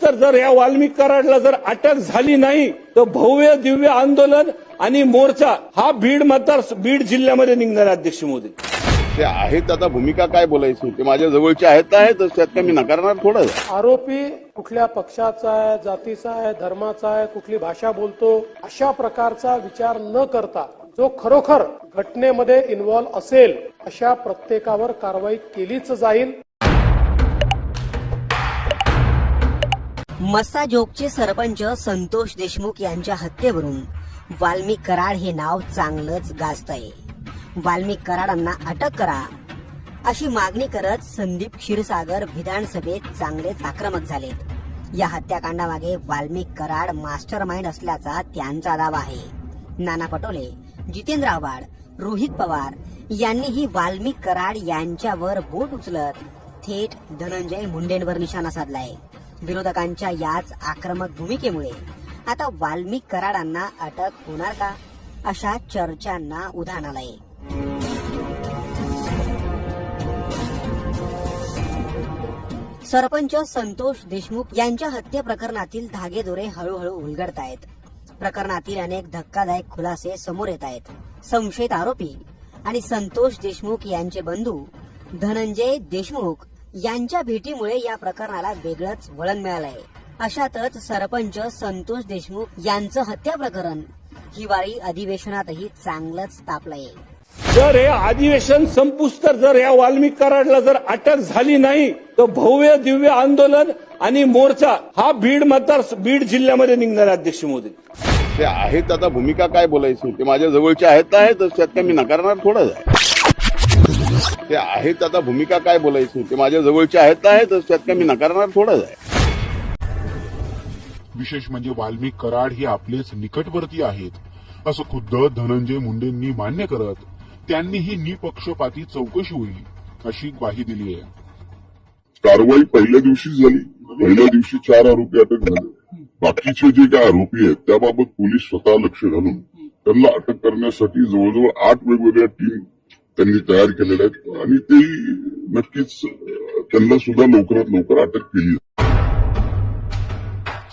संपुष्टर जर या वाल्मिक कराडला जर अटक झाली नाही तर भव्य दिव्य आंदोलन आणि मोर्चा हा बीड मतदार बीड जिल्ह्यामध्ये निघणार आहे, अध्यक्ष मोदी. ते आहेत आता भूमिका काय बोलायची? ते माझ्या जवळचे आहेत तर आहेतच त्यात काय मी नकारणार थोडं. आरोपी कुठल्या पक्षाचा आहे जातीचा आहे धर्माचा आहे कुठली भाषा बोलतो अशा प्रकारचा विचार न करता जो खरोखर घटनेमध्ये इन्व्हॉल्व असेल अशा प्रत्येकावर कारवाई केलीच जाईल. मस्साजोगचे सरपंच संतोष देशमुख यांच्या हत्येवरून वाल्मी कराड हे नाव चांगलंच गाजतंय. वाल्मी कराडांना अटक करा. अशी मागणी करत संदीप क्षीरसागर विधानसभेत चांगलेच आक्रमक झालेत. या हत्याकांडामागे वाल्मिक कराड मास्टर माइंड असल्याचा त्यांचा दावा आहे. नाना पटोले जितेंद्र आव्हाड रोहित पवार यांनीही वाल्मी कराड यांच्यावर बोट उचलत थेट धनंजय मुंडेंवर निशाणा साधलाय. विरोधकांच्या याच आक्रमक भूमिकेमुळे. आता वाल्मिक कराडांना अटक होणार का? अशा चर्चांना उधाण आलंय. सरपंच संतोष देशमुख यांच्या हत्या प्रकरणातील धागेदोरे हळूहळू उलगडत आहेत प्रकरणातील अनेक धक्कादायक खुलासे समोर येत आहेत संशयित आरोपी आणि संतोष देशमुख यांचे बंधू धनंजय देशमुख यांच्या भेटीमुळे या प्रकरणाला वेगळंच वळण मिळालंय. अशातच सरपंच संतोष देशमुख यांचं हत्या प्रकरण हिवाळी अधिवेशनातही चांगलंच तापलंय. जर हे अधिवेशन संपुष्टर जर या वाल्मिक कराडला जर अटक झाली नाही तर भव्य दिव्य आंदोलन आणि मोर्चा हा बीड मतदार बीड जिल्ह्यामध्ये निघणार आहे, अध्यक्ष मोदी. ते आहेत आता भूमिका काय बोलायची? ते माझ्या जवळचे आहेत तर आहेतच त्यात काय मी नकारणार? थोडं ते आहेत आता भूमिका काय बोलायची? ते माझ्या जवळचे आहेत तर आहेतच त्यात काय मी नकारणार थोडं आहे. विशेष म्हणजे वाल्मिक कराड हे आपलेच निकटवर्ती आहेत असं खुद्द धनंजय मुंडेंनी मान्य करत त्यांनीही निपक्षपाती चौकशी होईल अशी ग्वाही दिली आहे. कारवाई पहिल्या दिवशी झाली. पहिल्या दिवशी चार आरोपी अटक झाले. बाकीचे जे काय आरोपी आहेत त्याबाबत पोलीस स्वतः लक्ष घालून त्यांना अटक करण्यासाठी जवळजवळ आठ वेगवेगळ्या टीम त्यांनी तयार केलेले आहेत. आणि ते नक्कीच त्यांना सुद्धा लवकरात लवकर अटक केली.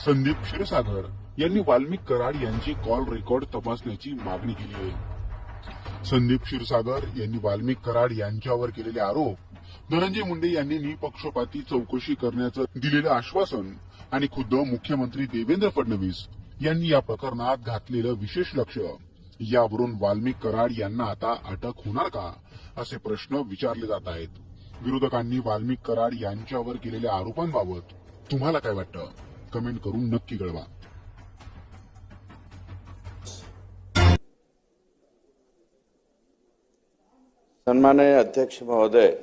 संदीप क्षीरसागर यांनी वाल्मिक कराड यांची कॉल रेकॉर्ड तपासण्याची मागणी केली आहे. संदीप क्षीरसागर यांनी वाल्मिक कराड यांच्यावर केलेले आरोप धनंजय मुंडे यांनी निपक्षपाती चौकशी करण्याचं दिलेलं आश्वासन आणि खुद्द मुख्यमंत्री देवेंद्र फडणवीस यांनी या प्रकरणात घातलेलं विशेष लक्ष यावरून वाल्मिक कराड यांना आता अटक होणार का? असे प्रश्न विचारले जात आहेत. विरोधकांनी वाल्मिक कराड यांच्यावर केलेल्या आरोपांबाबत तुम्हाला काय वाटतं? कमेंट करून नक्की कळवा. सन्माननीय अध्यक्ष महोदय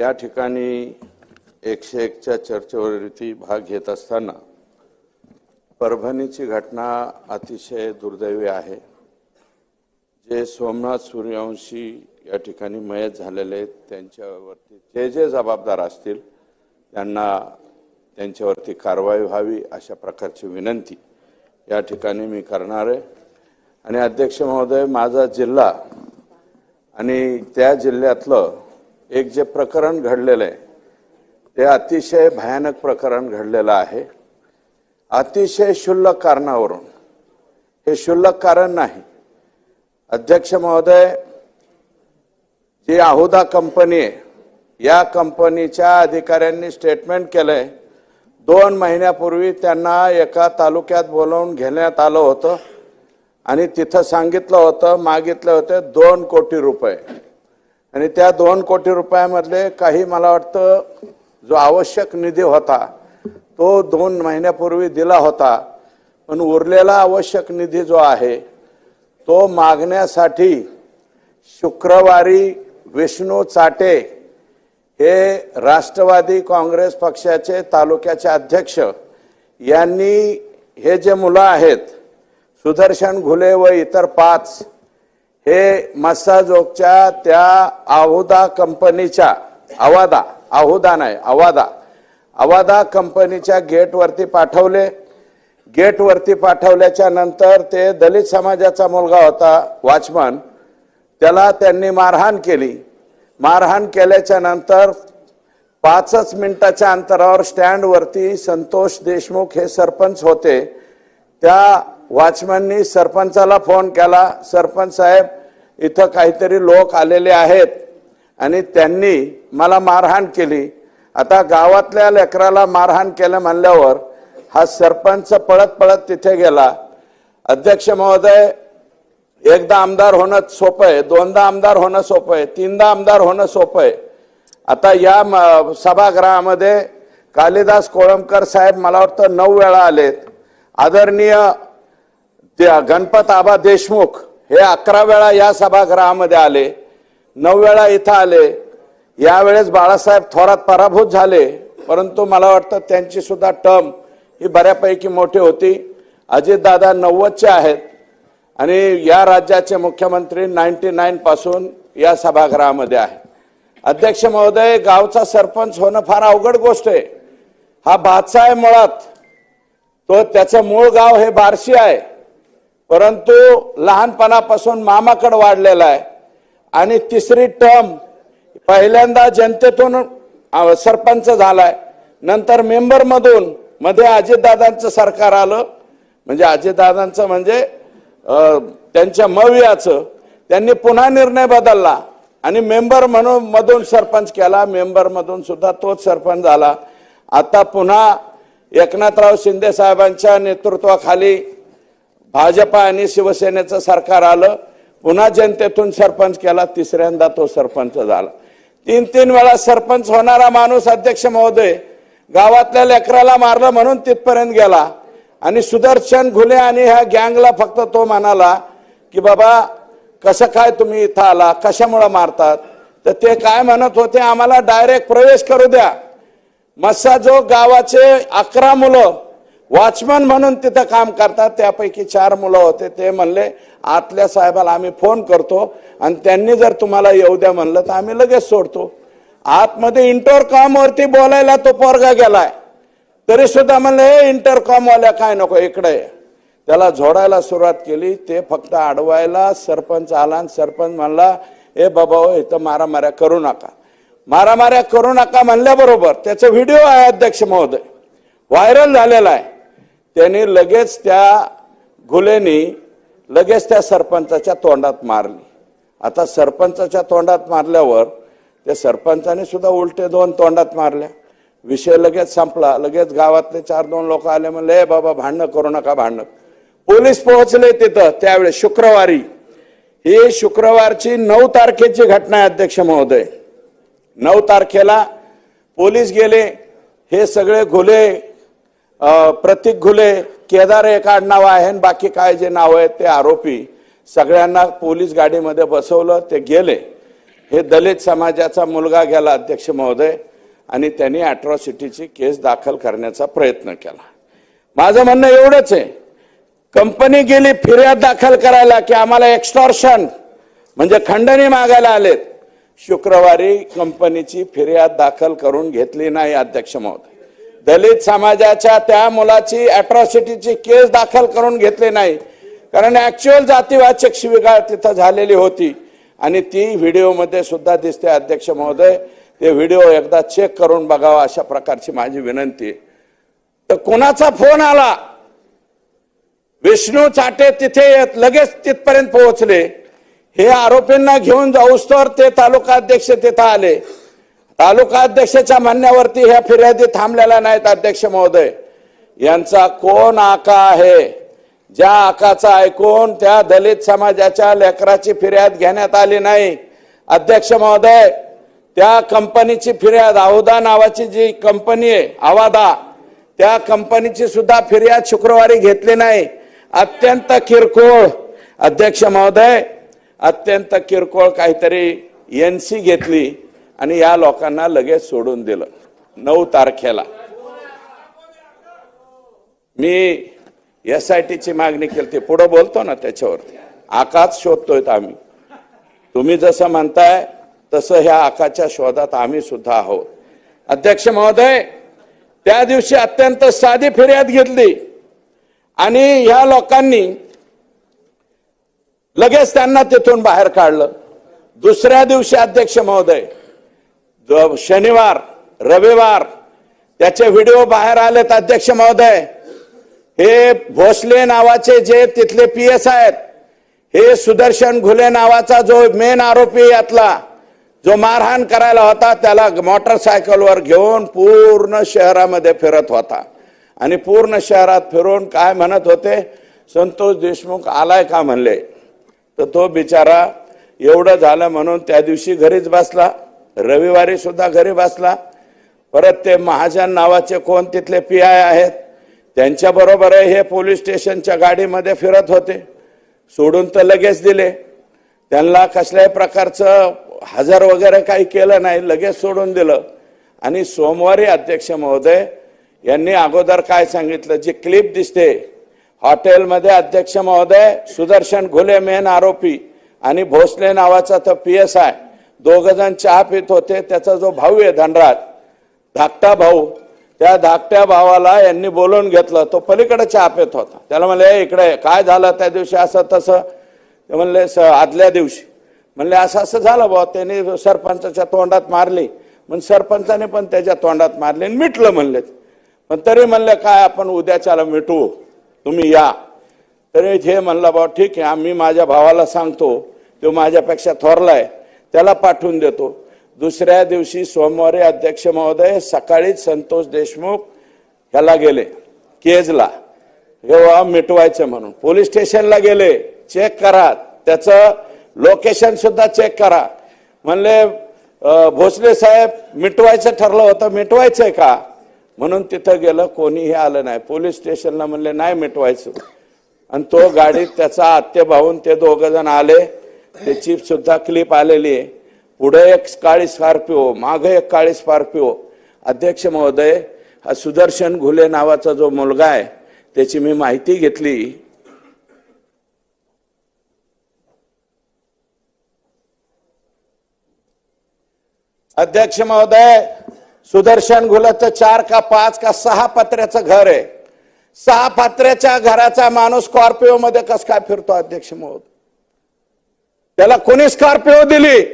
या ठिकाणी एकशे एकच्या चर्चेवरती भाग घेत असताना परभणीची घटना अतिशय दुर्दैवी आहे. जे सोमनाथ सूर्यवंशी या ठिकाणी मयत झालेले आहेत त्यांच्यावरती जे जे जबाबदार असतील त्यांना त्यांच्यावरती कारवाई व्हावी अशा प्रकारची विनंती या ठिकाणी मी करणार आहे. आणि अध्यक्ष महोदय माझा जिल्हा आणि त्या जिल्ह्यातलं एक जे प्रकरण घडलेलं आहे ते अतिशय भयानक प्रकरण घडलेलं आहे. अतिशय क्षुल्लक कारणावरून. हे क्षुल्लक कारण नाही. अध्यक्ष महोदय जी आहुदा कंपनी आहे या कंपनीच्या अधिकाऱ्यांनी स्टेटमेंट केलंय. दोन महिन्यापूर्वी त्यांना एका तालुक्यात बोलावून घेण्यात आलं होतं आणि तिथं सांगितलं होतं मागितले होते दोन कोटी रुपये. आणि त्या दोन कोटी रुपयामधले काही मला वाटतं जो आवश्यक निधी होता तो दोन महिन्यापूर्वी दिला होता पण उरलेला आवश्यक निधी जो आहे तो मागण्यासाठी शुक्रवारी विष्णू चाटे हे राष्ट्रवादी काँग्रेस पक्षाचे तालुक्याचे अध्यक्ष यांनी हे जे मुलं आहेत सुदर्शन घुले व इतर पाच हे मस्साजोगच्या त्या आहुदा कंपनीच्या अवादा आहुदा नाही अवादा अवादा कंपनीच्या गेटवरती पाठवले. गेटवरती पाठवल्याच्या नंतर ते दलित समाजाचा मुलगा होता वॉचमन. त्याला त्यांनी मारहाण केली. मारहाण केल्याच्यानंतर पाचच मिनिटाच्या अंतरावर स्टँडवरती संतोष देशमुख हे सरपंच होते. त्या वॉचमॅननी सरपंचाला फोन केला. सरपंच साहेब इथं काहीतरी लोक आलेले आहेत आणि त्यांनी मला मारहाण केली. आता गावातल्या लेकराला मारहाण केलं म्हणल्यावर हा सरपंच पळत पळत तिथे गेला. अध्यक्ष महोदय एकदा आमदार होणं सोपं आहे दोनदा आमदार होणं सोपं आहे तीनदा आमदार होणं सोपं आहे. आता या म- सभागृहामध्ये कालिदास कोळंबकर साहेब मला वाटतं नऊ वेळा आलेत. आदरणीय त्या गणपत आबा देशमुख हे अकरा वेळा या सभागृहामध्ये आले नऊ वेळा इथं आले. यावेळेस बाळासाहेब थोरात पराभूत झाले परंतु मला वाटतं त्यांची सुद्धा टर्म ही बऱ्यापैकी मोठी होती. अजितदादा नव्वदचे आहेत आणि या राज्याचे मुख्यमंत्री नाईन्टी नाईन पासून या सभागृहामध्ये आहे अध्यक्ष महोदय गावचा सरपंच होणं फार अवघड गोष्ट आहे. हा भातसा आहे मुळात. तो त्याचं मूळ गाव हे बार्शी आहे. परंतु लहानपणापासून मामाकडे वाढलेला आहे. आणि तिसरी टर्म पहिल्यांदा जनतेतून सरपंच झालाय. नंतर मेंबर मधून मध्ये अजितदादांचं सरकार आलं. म्हणजे अजितदादांचं म्हणजे त्यांच्या मवियाचं. त्यांनी पुन्हा निर्णय बदलला. आणि मेंबर म्हणून मधून सरपंच केला. मेंबर मधून सुद्धा तोच सरपंच झाला. आता पुन्हा एकनाथराव शिंदे साहेबांच्या नेतृत्वाखाली भाजपा आणि शिवसेनेचं सरकार आलं. पुन्हा जनतेतून सरपंच केला. तिसऱ्यांदा तो सरपंच झाला. तीन तीन वेळा सरपंच होणारा माणूस अध्यक्ष महोदय गावातल्या लेकराला मारलं म्हणून तिथपर्यंत गेला. आणि सुदर्शन घुले आणि ह्या गँगला फक्त तो म्हणाला की बाबा कसं काय तुम्ही इथं आला? कशामुळं मारतात? तर ते काय म्हणत होते आम्हाला डायरेक्ट प्रवेश करू द्या. मस्साजो गावाचे अकरा मुलं वॉचमन म्हणून तिथं काम करतात. त्यापैकी चार मुलं होते. ते म्हणले आतल्या साहेबाला आम्ही फोन करतो आणि त्यांनी जर तुम्हाला येऊ द्या म्हणलं तर आम्ही लगेच सोडतो. आतमध्ये इंटरकॉमवरती बोलायला तो पोरगा गेलाय. तरी सुद्धा म्हणलं हे इंटरकॉमवाल्या काय नको इकडे त्याला झोडायला सुरुवात केली. ते फक्त अडवायला सरपंच आला आणि सरपंच म्हणला ए बाबा हो, इथं मारामाऱ्या करू नका. मारामाऱ्या करू नका म्हणल्याबरोबर त्याचा व्हिडिओ आहे अध्यक्ष महोदय. व्हायरल झालेला आहे. त्यांनी लगेच त्या घुलेनी लगेच त्या सरपंचाच्या तोंडात मारली. आता सरपंचाच्या तोंडात मारल्यावर त्या सरपंचाने सुद्धा उलटे दोन तोंडात मारल्या. विषय लगेच संपला. लगेच गावातले चार दोन लोक आले म्हणले बाबा भांडणं करू नका भांडणं. पोलीस पोहोचले तिथं त्यावेळेस शुक्रवारी. ही शुक्रवारची नऊ तारखेची घटना आहे अध्यक्ष महोदय. नऊ तारखेला पोलीस गेले. हे सगळे घुले प्रतीक घुले केदार एक आडनाव आहे आणि बाकी काय जे नाव आहेत ते आरोपी सगळ्यांना पोलीस गाडीमध्ये बसवलं ते गेले. हे दलित समाजाचा मुलगा गेला अध्यक्ष महोदय आणि त्यांनी अॅट्रॉसिटीची केस दाखल करण्याचा प्रयत्न केला. माझं म्हणणं एवढंच आहे. कंपनी गेली फिर्याद दाखल करायला की आम्हाला एक्स्टॉर्शन म्हणजे खंडणी मागायला आलेत. शुक्रवारी कंपनीची फिर्याद दाखल करून घेतली नाही अध्यक्ष महोदय. दलित समाजाच्या त्या मुलाची अॅट्रॉसिटीची केस दाखल करून घेतली नाही. कारण ॲक्च्युअल जातीवाचक शिवीगाळ तिथं झालेली होती. आणि ती व्हिडिओमध्ये सुद्धा दिसते अध्यक्ष महोदय. ते व्हिडिओ एकदा चेक करून बघावा अशा प्रकारची माझी विनंती. तर कोणाचा फोन आला? विष्णू चाटे तिथे येत लगेच तिथपर्यंत पोहोचले. हे आरोपींना घेऊन जाऊस तर ते तालुका अध्यक्ष तिथं आले. तालुका अध्यक्षाच्या म्हणण्यावरती ह्या फिर्यादी थांबलेल्या नाहीत अध्यक्ष महोदय. यांचा कोण आका आहे? ज्या आकाचा ऐकून त्या दलित समाजाच्या लेकराची फिर्याद घेण्यात आली नाही. अध्यक्ष महोदय त्या कंपनीची फिर्याद अहोदा नावाची जी कंपनी आहे आवादा त्या कंपनीची सुद्धा फिर्याद शुक्रवारी घेतली नाही. अत्यंत किरकोळ. अध्यक्ष महोदय अत्यंत किरकोळ काहीतरी एनसी घेतली. आणि या लोकांना लगेच सोडून दिलं. नऊ तारखेला. मी एस आय टीची मागणी केली ती पुढं बोलतो ना त्याच्यावरती. आकाच शोधतोय आम्ही. तुम्ही जसं म्हणताय तसं ह्या आकाच्या शोधात आम्ही सुद्धा आहोत. अध्यक्ष महोदय त्या दिवशी अत्यंत साधी फिर्याद घेतली. आणि ह्या लोकांनी लगेच त्यांना तिथून बाहेर काढलं. दुसऱ्या दिवशी अध्यक्ष महोदय शनिवार रविवार त्याचे व्हिडिओ बाहेर आलेत अध्यक्ष महोदय. हे भोसले नावाचे जे तिथले पी एस आहेत हे सुदर्शन घुले नावाचा जो मेन आरोपी यातला जो मारहाण करायला होता त्याला मोटरसायकलवर घेऊन पूर्ण शहरामध्ये फिरत होता. आणि पूर्ण शहरात फिरून काय म्हणत होते? संतोष देशमुख आलाय का म्हणले? तर तो बिचारा एवढं झालं म्हणून त्या दिवशी घरीच बसला. रविवारी सुद्धा घरी बसला. परत ते महाजन नावाचे कोण तिथले पी आय आहेत त्यांच्याबरोबर हे पोलीस स्टेशनच्या गाडीमध्ये फिरत होते. सोडून तर लगेच दिले. त्यांना कसल्याही प्रकारचं हजर वगैरे काही केलं नाही लगेच सोडून दिलं. आणि सोमवारी अध्यक्ष महोदय यांनी अगोदर काय सांगितलं जी क्लिप दिसते हॉटेलमध्ये अध्यक्ष महोदय सुदर्शन घुले मेन आरोपी आणि भोसले नावाचा तो पी एस आय दोघ जण चहा पित होते त्याचा जो भाऊ आहे धनराज धाकटा भाऊ त्या धाकट्या भावाला यांनी बोलवून घेतलं तो पलीकडे चहा पित होता. त्याला म्हणले इकडे काय झालं त्या दिवशी असं तसं? ते म्हणले "स- आदल्या दिवशी. म्हणले असं असं झालं भाऊ त्यांनी सरपंचाच्या तोंडात मारली. मग सरपंचाने पण त्याच्या तोंडात मारली आणि मिटलं म्हणले. पण तरी म्हणले काय आपण उद्याच्याला मिटवू तुम्ही या. तरी हे म्हणलं भाऊ ठीक आहे आम्ही माझ्या भावाला सांगतो तो माझ्यापेक्षा थोरला आहे त्याला पाठवून देतो. दुसऱ्या दिवशी सोमवारी अध्यक्ष महोदय सकाळीच संतोष देशमुख ह्याला गेले केजला. हे मिटवायचं म्हणून. पोलीस स्टेशनला गेले. चेक करा. त्याचं लोकेशन सुद्धा चेक करा. म्हणले भोसले साहेब मिटवायचं ठरलं होतं. मिटवायचंय का? म्हणून तिथं गेलं. कोणीही आलं नाही. पोलीस स्टेशनला म्हणले नाही मिटवायचं. आणि तो गाडीत त्याचा आत्ते भाऊन ते दोघ जण आले. त्याची सुद्धा क्लिप आलेली आहे. पुढे एक काळी स्कॉर्पिओ मागे एक काळी स्कॉर्पिओ अध्यक्ष महोदय हा सुदर्शन घुले नावाचा जो मुलगा आहे त्याची मी माहिती घेतली. अध्यक्ष महोदय सुदर्शन घुलाचं चार का पाच का सहा पत्र्याचं घर आहे. सहा पत्र्याच्या घराचा माणूस स्कॉर्पिओ मध्ये कस काय फिरतो अध्यक्ष महोदय? त्याला कोणी स्कॉर्पिओ दिली?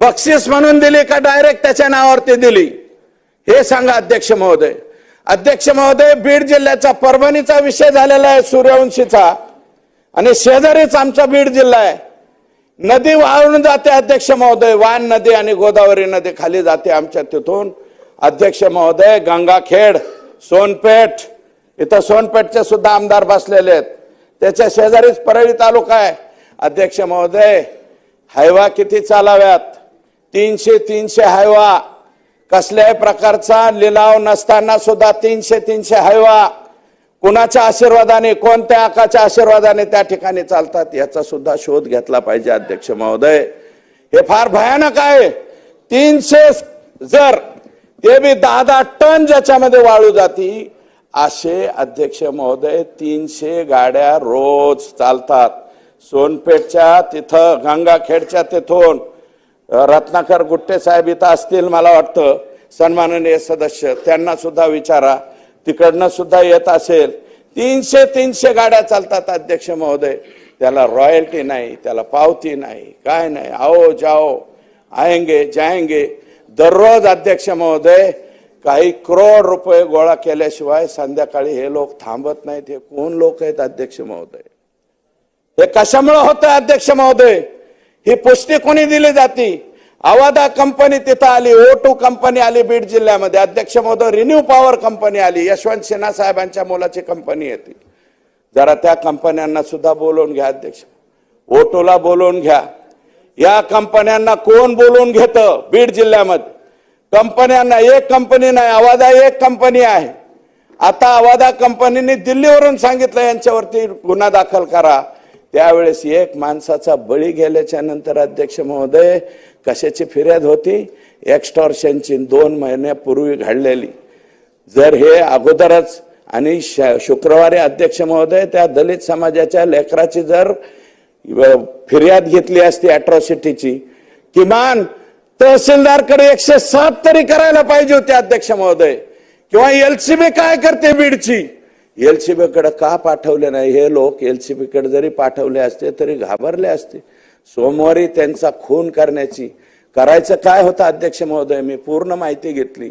बक्षीस म्हणून दिली का डायरेक्ट त्याच्या नावावरती दिली? हे सांगा अध्यक्ष महोदय. अध्यक्ष महोदय बीड जिल्ह्याचा परभणीचा विषय झालेला आहे सूर्यवंशीचा. आणि शेजारीच आमचा बीड जिल्हा आहे. नदी वाहून जाते अध्यक्ष महोदय. वान नदी आणि गोदावरी नदी खाली जाते आमच्या तिथून. अध्यक्ष महोदय गंगाखेड सोनपेठ. इथं सोनपेठचे सुद्धा आमदार बसलेले आहेत. त्याच्या शेजारीच परळी तालुका आहे. अध्यक्ष महोदय हायवा किती चालाव्यात? तीनशे तीनशे हायवा. कसल्याही प्रकारचा लिलाव नसताना सुद्धा तीनशे तीनशे हायवा. कुणाच्या आशीर्वादाने कोणत्या आकाच्या आशीर्वादाने त्या ठिकाणी चालतात याचा सुद्धा शोध घेतला पाहिजे अध्यक्ष महोदय. हे फार भयानक आहे. तीनशे जर ते बी दहा दहा टन ज्याच्यामध्ये वाळू जाती असे अध्यक्ष महोदय तीनशे गाड्या रोज चालतात. सोनपेठच्या तिथं गंगाखेडच्या तिथून रत्नाकर गुट्टे साहेब इथं असतील मला वाटतं सन्माननीय सदस्य. त्यांना सुद्धा विचारा. तिकडनं सुद्धा येत असेल. तीनशे तीनशे गाड्या चालतात अध्यक्ष महोदय. त्याला रॉयल्टी नाही त्याला पावती नाही काय नाही. आओ जाओ. आएंगे जाएंगे. दररोज अध्यक्ष महोदय काही करोड रुपये गोळा केल्याशिवाय संध्याकाळी हे लोक थांबत नाहीत. हे कोण लोक आहेत अध्यक्ष महोदय? हे कशामुळे होतं अध्यक्ष महोदय? ही पुष्टी कोणी दिली जाती? अवादा कंपनी तिथं आली ओ टू कंपनी आली बीड जिल्ह्यामध्ये. अध्यक्ष महोदय रिन्यू पॉवर कंपनी आली यशवंत सिन्हा साहेबांच्या मुलाची कंपनी येते. जरा त्या कंपन्यांना सुद्धा बोलवून घ्या अध्यक्ष. ओटोला बोलवून घ्या. या कंपन्यांना कोण बोलवून घेतं बीड जिल्ह्यामध्ये? कंपन्यांना एक कंपनी नाही अवादा एक कंपनी आहे. आता अवादा कंपनीने दिल्लीवरून सांगितलं यांच्यावरती गुन्हा दाखल करा. त्यावेळेस एक माणसाचा बळी गेल्याच्यानंतर अध्यक्ष महोदय कशाची फिर्याद होती? एक्स्टॉर्शनची दोन महिन्यापूर्वी घडलेली. जर हे अगोदरच आणि श- शुक्रवारी अध्यक्ष महोदय त्या दलित समाजाच्या लेकराची जर फिर्याद घेतली असती अॅट्रॉसिटीची किमान तहसीलदारकडे एकशे सात तरी करायला पाहिजे होते अध्यक्ष महोदय. किंवा एलसीबी काय करते बीडची? एलसीबीकडे का पाठवले नाही? हे लोक एलसीबीकडे जरी पाठवले असते तरी घाबरले असते. सोमवारी त्यांचा खून करण्याची करायचं काय होतं अध्यक्ष महोदय? मी पूर्ण माहिती घेतली.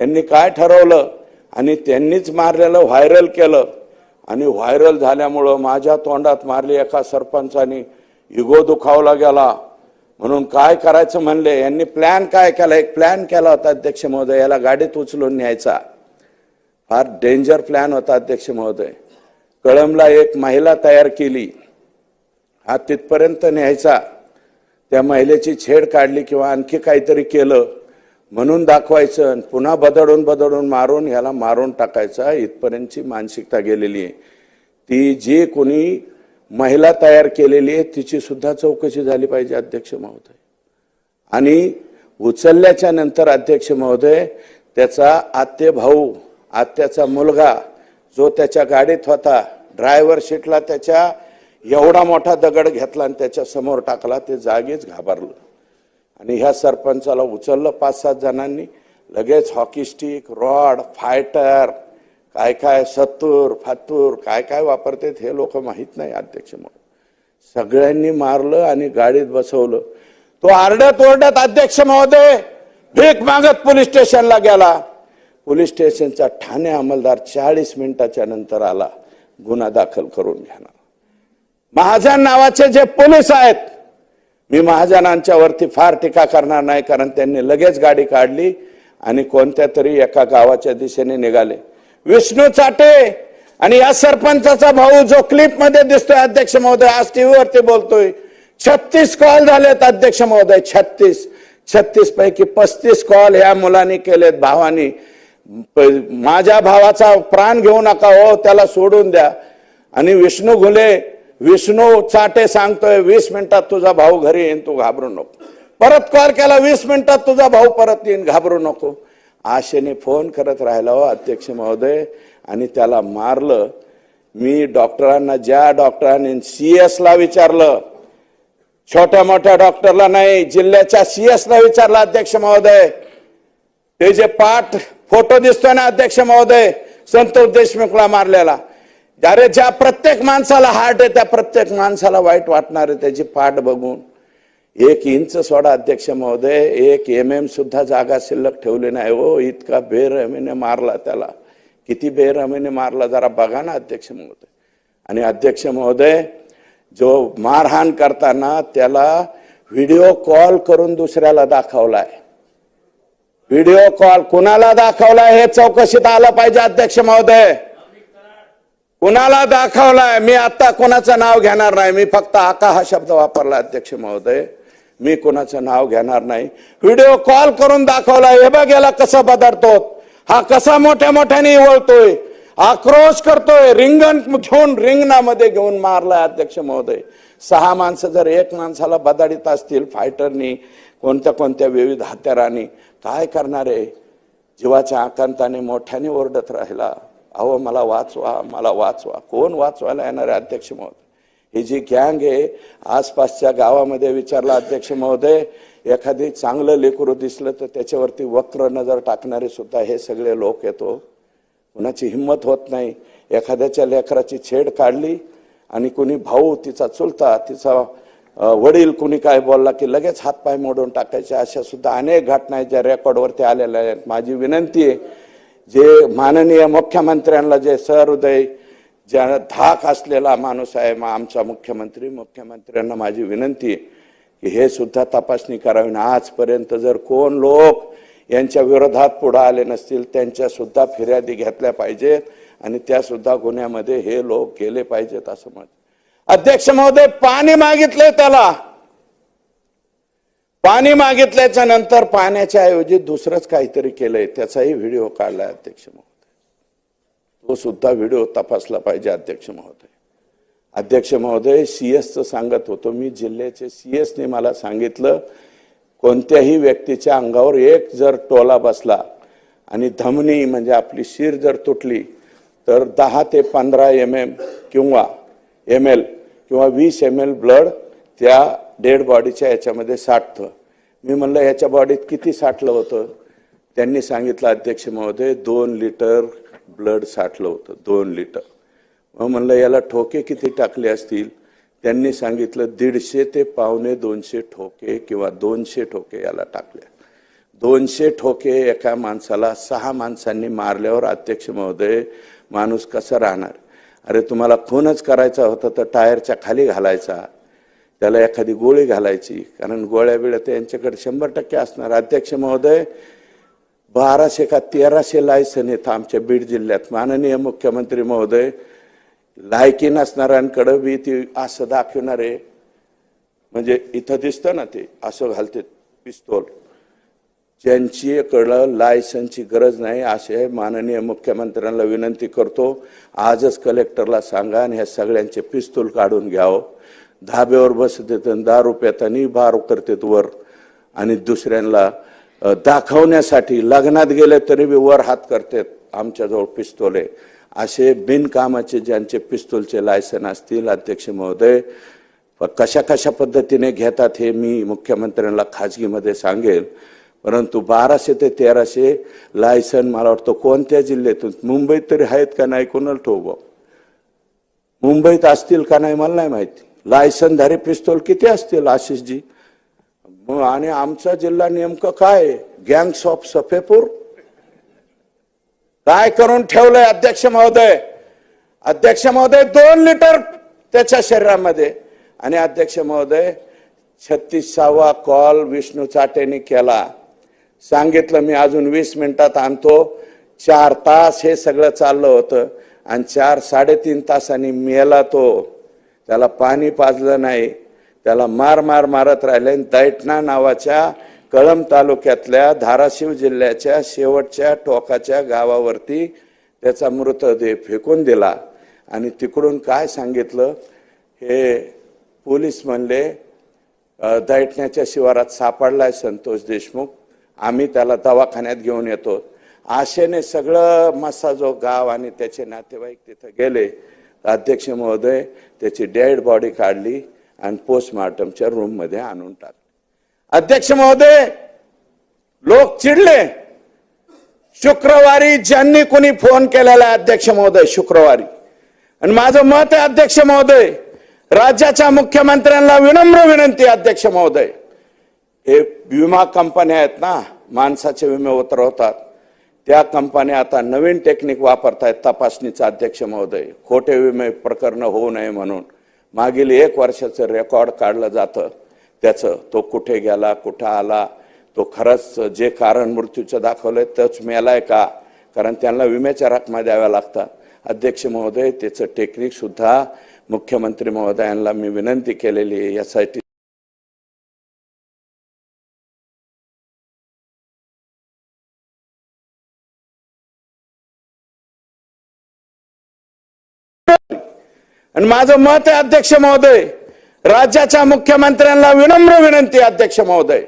यांनी काय ठरवलं? आणि त्यांनीच मारलेलं व्हायरल केलं. आणि व्हायरल झाल्यामुळं माझ्या तोंडात मारली एका सरपंचानी. इगो दुखावला गेला. म्हणून काय करायचं म्हणले? यांनी प्लॅन काय केला? एक प्लॅन केला होता अध्यक्ष महोदय. याला गाडीत उचलून न्यायचा. फार डेंजर प्लॅन होता अध्यक्ष महोदय. कळमला एक महिला तयार केली. हा तिथपर्यंत न्यायचा. त्या महिलेची छेड काढली किंवा आणखी काहीतरी केलं म्हणून दाखवायचं आणि पुन्हा बदडून बदडून मारून ह्याला मारून टाकायचा. इथपर्यंतची मानसिकता गेलेली आहे. ती जी कोणी महिला तयार केलेली आहे तिची सुद्धा चौकशी झाली पाहिजे अध्यक्ष महोदय. आणि उचलल्याच्या नंतर अध्यक्ष महोदय त्याचा आत्य भाऊ आत्याचा मुलगा जो त्याच्या गाडीत होता ड्रायव्हर सीटला त्याच्या एवढा मोठा दगड घेतला आणि त्याच्यासमोर टाकला ते जागीच घाबरलं. आणि ह्या सरपंचाला उचललं पाच सात जणांनी. लगेच हॉकी स्टिक रॉड फायटर काय काय सत्तूर फातूर काय काय वापरतात हे लोक माहीत नाही अध्यक्ष म्हणून सगळ्यांनी मारलं आणि गाडीत बसवलं. तो आरड्यात ओरड्यात अध्यक्ष महोदय भीक मागत पोलीस स्टेशनला गेला. पोलीस स्टेशनचा ठाणे अंमलदार चाळीस मिनिटाच्या नंतर आला गुन्हा दाखल करून घेणार. महाजन नावाचे जे पोलीस आहेत मी महाजनांच्या वरती फार टीका करणार नाही कारण त्यांनी लगेच गाडी काढली आणि कोणत्या तरी एका गावाच्या दिशेने निघाले. विष्णू चाटे आणि या सरपंचाचा भाऊ जो क्लिपमध्ये दिसतोय अध्यक्ष महोदय आज टीव्हीवरती बोलतोय. छत्तीस कॉल झालेत अध्यक्ष महोदय छत्तीस. छत्तीस पैकी पस्तीस कॉल ह्या मुलांनी केलेत भावानी. माझ्या भावाचा प्राण घेऊ नका हो त्याला सोडून द्या. आणि विष्णू घुले विष्णू चाटे सांगतोय वीस मिनिटात तुझा भाऊ घरी येईन तू घाबरू नको. परत कॉल केला वीस मिनिटात तुझा भाऊ परत येईन घाबरू नको. आशेने फोन करत राहिला हो अध्यक्ष महोदय. आणि त्याला मारलं. मी डॉक्टरांना ज्या डॉक्टरांनी सी एसला विचारलं छोट्या मोठ्या डॉक्टरला नाही जिल्ह्याच्या सी एसला विचारलं अध्यक्ष महोदय. ते जे पाठ फोटो दिसतोय ना अध्यक्ष महोदय? संतोष देशमुखला मारलेला. अरे ज्या प्रत्येक माणसाला हार्ट आहे त्या प्रत्येक माणसाला वाईट वाटणार आहे त्याची पाठ बघून. एक इंच सोडा अध्यक्ष महोदय एक एम एम सुद्धा जागा शिल्लक ठेवली नाही हो. इतका बेरहमीने मारला त्याला. किती बेरहमीने मारला जरा बघा ना अध्यक्ष महोदय. आणि अध्यक्ष महोदय जो मारहाण करताना त्याला व्हिडिओ कॉल करून दुसऱ्याला दाखवलाय. व्हिडिओ कॉल कुणाला दाखवलाय हे चौकशीत आलं पाहिजे अध्यक्ष महोदय. कुणाला दाखवलाय? मी आता कोणाचं नाव घेणार नाही. मी फक्त आका हा शब्द वापरला अध्यक्ष महोदय. मी कोणाचं नाव घेणार नाही. व्हिडिओ कॉल करून दाखवलाय. हे बघ याला कसं बदलतो हा कसा मोठ्या मोठ्याने वळतोय आक्रोश करतोय. रिंगण घेऊन रिंगणामध्ये घेऊन मारलाय अध्यक्ष महोदय. सहा माणसं जर एक माणसाला बदाडीत असतील फायटरनी कोणत्या कोणत्या विविध हत्यारांनी काय करणार आहे? जीवाच्या आकांताने मोठ्याने ओरडत राहिला. अहो मला वाचवा मला वाचवा. कोण वाचवायला येणार आहे अध्यक्ष महोदय? ही जी गँग आहे आसपासच्या गावामध्ये विचारला अध्यक्ष महोदय एखादी चांगलं लेकरू दिसलं तर त्याच्यावरती वक्र नजर टाकणारे सुद्धा हे सगळे लोक येतो. कुणाची हिंमत होत नाही. एखाद्याच्या लेकराची छेड काढली आणि कुणी भाऊ तिचा चुलता तिचा वडील कुणी काय बोलला की लगेच हातपाय मोडून टाकायचे अशा सुद्धा अनेक घटना आहेत ज्या रेकॉर्डवरती आलेल्या आहेत. माझी विनंती आहे जे माननीय मुख्यमंत्र्यांना जे सहृदय ज्या धाक असलेला माणूस आहे मा- आमचा मुख्यमंत्री मुख्यमंत्र्यांना माझी विनंती आहे की हे सुद्धा तपासणी करावी. आणि आजपर्यंत जर कोण लोक यांच्या विरोधात पुढे आले नसतील त्यांच्या सुद्धा फिर्यादी घेतल्या पाहिजेत आणि त्या सुद्धा गुन्ह्यामध्ये हे लोक गेले पाहिजेत असं मत अध्यक्ष महोदय पाणी मागितलंय त्याला. पाणी मागितल्याच्या नंतर पाण्याच्या ऐवजी दुसरंच काहीतरी केलंय त्याचाही व्हिडिओ काढलाय अध्यक्ष महोदय. तो सुद्धा व्हिडिओ तपासला पाहिजे अध्यक्ष महोदय. अध्यक्ष महोदय सीएसचं सांगत होतो मी जिल्ह्याचे सीएसने मला सांगितलं कोणत्याही व्यक्तीच्या अंगावर एक जर टोला बसला आणि धमनी म्हणजे आपली शिर जर तुटली तर दहा ते पंधरा एम एम किंवा एम एल किंवा वीस एम एल ब्लड त्या डेड बॉडीच्या याच्यामध्ये साठतं. मी म्हणलं याच्या बॉडीत किती साठलं होतं? त्यांनी सांगितलं अध्यक्ष महोदय दोन लिटर ब्लड साठलं होतं दोन लिटर. मग म्हणलं याला ठोके किती टाकले असतील? त्यांनी सांगितलं दीडशे ते पावणे दोनशे ठोके किंवा दोनशे ठोके याला टाकले. दोनशे ठोके एका माणसाला सहा माणसांनी मारल्यावर अध्यक्ष महोदय माणूस कसा राहणार? अरे तुम्हाला खूनच करायचा होता तर टायरच्या खाली घालायचा. त्याला एखादी गोळी घालायची कारण गोळ्या बिळ्या तर यांच्याकडे शंभर टक्के असणार. अध्यक्ष महोदय बाराशे का तेराशे लायसन येतं आमच्या बीड जिल्ह्यात. माननीय मुख्यमंत्री महोदय लायकी नसणाऱ्यांकडं बी ती असं दाखवणारे म्हणजे इथं दिसतं ना ते असं घालते पिस्तोल. ज्यांच्याकडं लायसनची गरज नाही असे माननीय मुख्यमंत्र्यांना विनंती करतो. आजच कलेक्टरला सांगा आणि ह्या सगळ्यांचे पिस्तूल काढून घ्यावं. धाब्यावर बसतेत दारू पेतानी बारू करतेत वर. आणि दुसऱ्यांना दाखवण्यासाठी लग्नात गेले तरी बी वर हात करतात आमच्याजवळ पिस्तोले असे बिनकामाचे ज्यांचे पिस्तूलचे लायसन असतील अध्यक्ष महोदय कशा कशा पद्धतीने घेतात हे मी मुख्यमंत्र्यांना खाजगीमध्ये सांगेल. परंतु बाराशे ते तेराशे लायसन मला वाटतं कोणत्या जिल्ह्यातून? मुंबईत तरी आहेत का नाही? कोणाला ठोक मुंबईत असतील का नाही मला नाही माहिती. लायसनधारी पिस्तोल किती असतील आशिषजी? मग आणि आमचा जिल्हा नेमकं काय गँग्स ऑफ सफेपूर काय करून ठेवलंय अध्यक्ष महोदय? अध्यक्ष महोदय दोन लिटर त्याच्या शरीरामध्ये. आणि अध्यक्ष महोदय छत्तीसावा कॉल विष्णू चाटेने केला. सांगितलं मी अजून वीस मिनिटात आणतो. चार तास हे सगळं चाललं होतं आणि चार साडेतीन तासांनी मेला तो. त्याला पाणी पाजलं नाही. त्याला मार मार मारत राहिले आणि दैटणा नावाच्या कळंब तालुक्यातल्या धाराशिव जिल्ह्याच्या शेवटच्या टोकाच्या गावावरती त्याचा मृतदेह फेकून दिला. आणि तिकडून काय सांगितलं? हे पोलीस म्हणले अ, दैठण्याच्या शिवारात सापडलाय संतोष देशमुख. आम्ही त्याला दवाखान्यात घेऊन येतो. आशेने सगळं मसा जो गाव आणि त्याचे नातेवाईक तिथं गेले. अध्यक्ष महोदय त्याची डेड बॉडी काढली आणि पोस्टमार्टमच्या रूममध्ये आणून टाकली. अध्यक्ष महोदय लोक चिडले. शुक्रवारी ज्यांनी कोणी फोन केलेला अध्यक्ष महोदय शुक्रवारी. आणि माझं मत आहे अध्यक्ष महोदय राज्याच्या मुख्यमंत्र्यांना विनम्र विनंती अध्यक्ष महोदय. हे विमा कंपन्या आहेत ना माणसाचे विमे उतरवतात. त्या कंपन्या आता नवीन टेक्निक वापरतायत तपासणीचा अध्यक्ष महोदय. खोटे विमे प्रकरण होऊ नये म्हणून. मागील एक वर्षाचं रेकॉर्ड काढलं जातं. त्याचं तो कुठे गेला कुठं आला तो खरंच जे कारण मृत्यूचं दाखवलं आहे तोच मेलाय का? कारण त्यांना विम्याच्या रकमा द्याव्या लागतात. अध्यक्ष महोदय त्याचं टेक्निकसुद्धा मुख्यमंत्री महोदयांना मी विनंती केलेली आहे यासाठी आणि माझं मत आहे अध्यक्ष महोदय राज्याच्या मुख्यमंत्र्यांना विनम्र विनंती अध्यक्ष महोदय.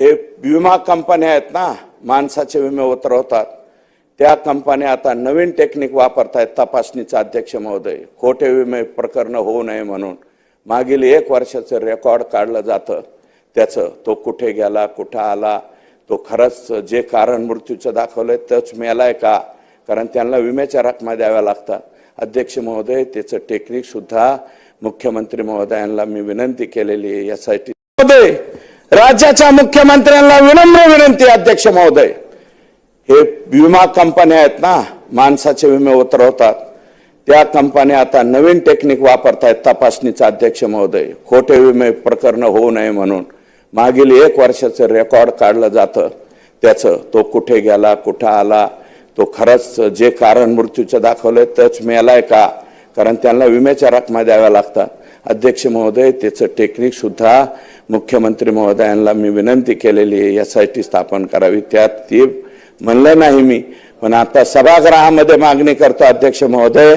हे विमा कंपन्या आहेत ना माणसाचे विमे उतरवतात. त्या कंपन्या आता नवीन टेक्निक वापरतायत तपासणीचा अध्यक्ष महोदय. खोटे विमे प्रकरण होऊ नये म्हणून. मागील एक वर्षाचं रेकॉर्ड काढलं जातं. त्याचं तो कुठे गेला कुठं आला तो खरंच जे कारण मृत्यूचं दाखवलंय तोच मेलाय का? कारण त्यांना विम्याच्या रकमा द्याव्या लागतात. अध्यक्ष महोदय त्याचं टेक्निक सुद्धा मुख्यमंत्री महोदयांना मी विनंती केलेली आहे. यासाठी महोदय राज्याच्या मुख्यमंत्र्यांना विनम्र विनंती अध्यक्ष महोदय. हे विमा कंपन्या आहेत ना माणसाचे विमे उतरवतात. त्या कंपन्या आता नवीन टेक्निक वापरतायत तपासणीचा अध्यक्ष महोदय. खोटे विमे प्रकरण होऊ नये म्हणून. मागील एक वर्षाचं रेकॉर्ड काढलं जातं. त्याचं तो कुठे गेला कुठं आला तो खरंच जे कारण मृत्यूचं दाखवलंय तोच मिळालाय का? कारण त्यांना विम्याच्या रकमा द्याव्या लागतात. अध्यक्ष महोदय त्याचं टेक्निक सुद्धा मुख्यमंत्री महोदयांना मी विनंती केलेली आहे एस आय टी स्थापन करावी. त्यात ती म्हणलं नाही मी पण आता सभागृहामध्ये मागणी करतो अध्यक्ष महोदय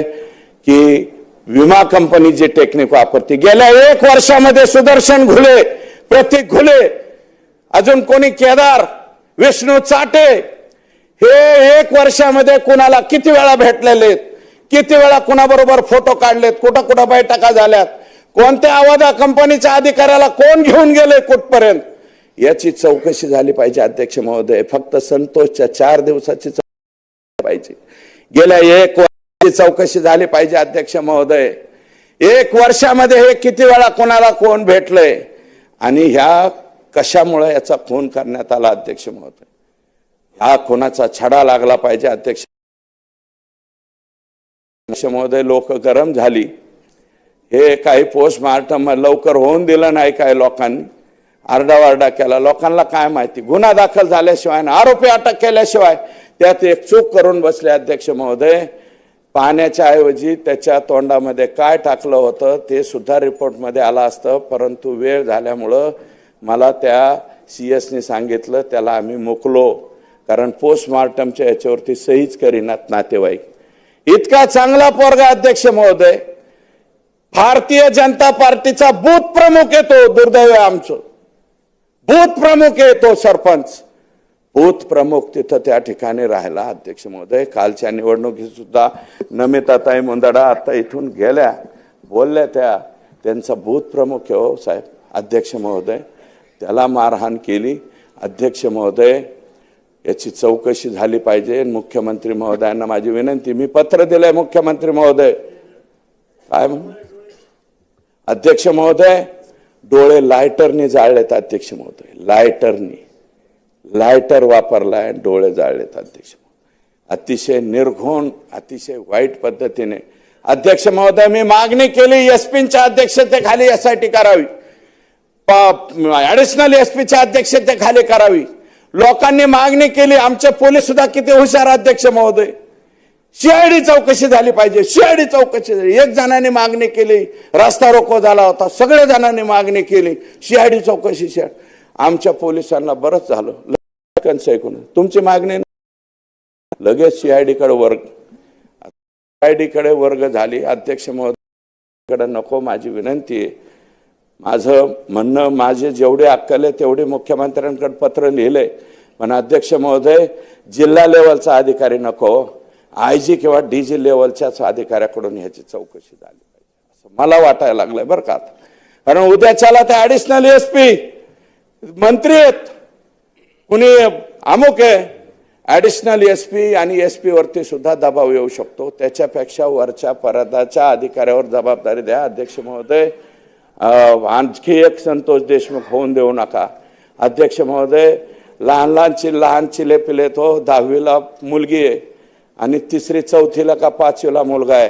की विमा कंपनी जी टेक्निक वापरते गेल्या एक वर्षामध्ये सुदर्शन घुले प्रतीक घुले अजून कोणी केदार विष्णू चाटे हे एक वर्षामध्ये कुणाला किती वेळा भेटलेले किती वेळा कुणाबरोबर फोटो काढलेत? कुठं कुठं बैठका झाल्यात? कोणत्या आवाजा कंपनीच्या अधिकाऱ्याला कोण घेऊन गेले कुठपर्यंत? याची चौकशी झाली पाहिजे अध्यक्ष महोदय. फक्त संतोषच्या चार दिवसाची चौकशी पाहिजे. गेल्या एक वर्षाची चौकशी झाली पाहिजे अध्यक्ष महोदय. एक वर्षामध्ये हे किती वेळा कोणाला कोण भेटलंय? आणि ह्या कशामुळे याचा फोन करण्यात आला अध्यक्ष महोदय? ह्या खुनाचा छडा लागला पाहिजे अध्यक्ष. अध्यक्ष महोदय लोक गरम झाली. हे काही पोस्टमार्टम लवकर होऊन दिलं नाही काही लोकांनी. आरडावारडा केला. लोकांना काय माहिती? गुन्हा दाखल झाल्याशिवाय आणि आरोपी अटक केल्याशिवाय त्यात एक चूक करून बसले अध्यक्ष महोदय. पाण्याच्या ऐवजी त्याच्या तोंडामध्ये काय टाकलं होतं ते सुद्धा रिपोर्टमध्ये आलं असतं परंतु वेळ झाल्यामुळं मला त्या सी एसनी सांगितलं त्याला आम्ही मोकलो. कारण पोस्टमार्टमच्या याच्यावरती सहीच करीनात नातेवाईक. इतका चांगला पोरगा अध्यक्ष महोदय. भारतीय जनता पार्टीचा बूथ प्रमुख येतो दुर्दैव आमचं. बूथ प्रमुख येतो सरपंच. बूथ प्रमुख तिथं त्या ठिकाणी राहिला अध्यक्ष महोदय. कालच्या निवडणुकीत सुद्धा नमिताताई मुंदडा आता इथून गेल्या बोलल्या त्या त्यांचा बूथ प्रमुख हो साहेब अध्यक्ष महोदय. त्याला मारहाण केली. अध्यक्ष महोदय याची चौकशी झाली पाहिजे. मुख्यमंत्री महोदयांना माझी विनंती मी पत्र दिलंय मुख्यमंत्री महोदय. काय म्हणून अध्यक्ष महोदय डोळे लायटरने जाळलेत अध्यक्ष महोदय. लायटरनी. लायटर वापरलाय डोळे जाळलेत अध्यक्ष अतिशय निर्घोण अतिशय वाईट पद्धतीने. अध्यक्ष महोदय मी मागणी केली एसपीच्या अध्यक्षतेखाली यासाठी करावी. ॲडिशनल एसपीच्या अध्यक्षतेखाली करावी. लोकांनी मागणी केली आमचे पोलीस सुद्धा किती हुशार अध्यक्ष महोदय. सीआयडी चौकशी झाली पाहिजे सीआयडी चौकशी झाली. एक जणांनी मागणी केली रस्ता रोको झाला होता सगळ्या जणांनी मागणी केली सीआयडी चौकशी CID. आमच्या पोलिसांना बरंच झालं. लगेच ऐकून. तुमची मागणी लगेच सीआयडीकडे वर्ग. सीआयडीकडे वर्ग झाली. अध्यक्ष महोदयकडे नको माझी विनंती आहे. माझं म्हणणं माझे जेवढे अक्कल आहे तेवढे मुख्यमंत्र्यांकडे पत्र लिहिलंय पण अध्यक्ष महोदय जिल्हा लेवलचा अधिकारी नको. आय जी किंवा डी जी लेवलच्याच अधिकाऱ्याकडून ह्याची चौकशी झाली पाहिजे. असं मला वाटायला लागलंय बरं का कारण उद्याच्याला ते ॲडिशनल एस पी मंत्री आहेत. कुणी अमुक आहे. ॲडिशनल एस पी आणि एस पी वरती सुद्धा दबाव येऊ शकतो. त्याच्यापेक्षा वरच्या पदाच्या अधिकाऱ्यावर जबाबदारी द्या. अध्यक्ष महोदय आणखी एक संतोष देशमुख होऊन देऊ नका. अध्यक्ष महोदय लहान लहानची लहान चिले पिले तो दहावीला मुलगी आहे आणि तिसरी चौथीला का पाचवीला मुलगा आहे.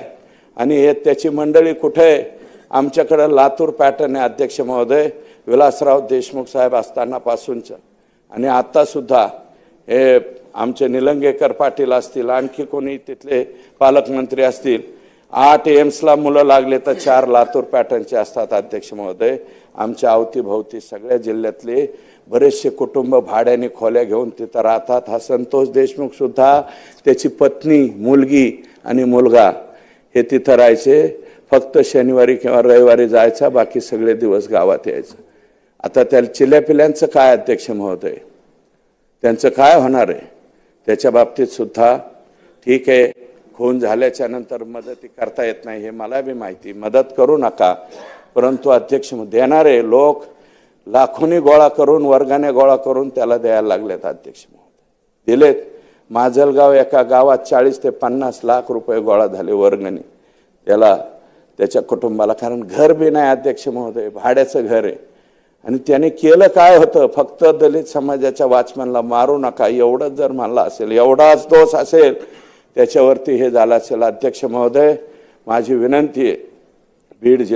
आणि हे त्याची मंडळी कुठे आहे? आमच्याकडं लातूर पॅटर्न आहे अध्यक्ष महोदय. विलासराव देशमुख साहेब असतानापासूनचं आणि आत्तासुद्धा हे आमचे निलंगेकर पाटील असतील आणखी कोणी तिथले पालकमंत्री असतील आठ एम्सला मुलं लागले तर चार लातूर पॅटर्नचे असतात अध्यक्ष महोदय. आमच्या अवतीभोवती सगळ्या जिल्ह्यातले बरेचसे कुटुंब भाड्याने खोल्या घेऊन तिथं राहतात. हा संतोष देशमुख सुद्धा त्याची पत्नी मुलगी आणि मुलगा हे तिथं राहायचे. फक्त शनिवारी किंवा रविवारी जायचा बाकी सगळे दिवस गावात यायचं. आता त्या चिल्यापिल्यांचं काय अध्यक्ष महोदय? त्यांचं काय होणार आहे? त्याच्या बाबतीत सुद्धा ठीक आहे. खून झाल्याच्यानंतर मदती करता येत नाही हे मला बी माहिती. मदत करू नका. परंतु अध्यक्ष देणारे लोक लाखोनी गोळा करून वर्गाने गोळा करून त्याला द्यायला लागलेत अध्यक्ष महोदय. दिलेत. माजलगाव एका गावात चाळीस ते पन्नास लाख रुपये गोळा झाले वर्गणी. त्याला त्याच्या कुटुंबाला कारण घर बी नाही अध्यक्ष महोदय भाड्याचं घर आहे. आणि त्याने केलं काय होतं? फक्त दलित समाजाच्या वाचमनला मारू नका. एवढंच जर म्हणलं असेल एवढाच दोष असेल त्याच्यावरती हे झालं असेल अध्यक्ष महोदय माझी विनंती आहे बीड जिल्हा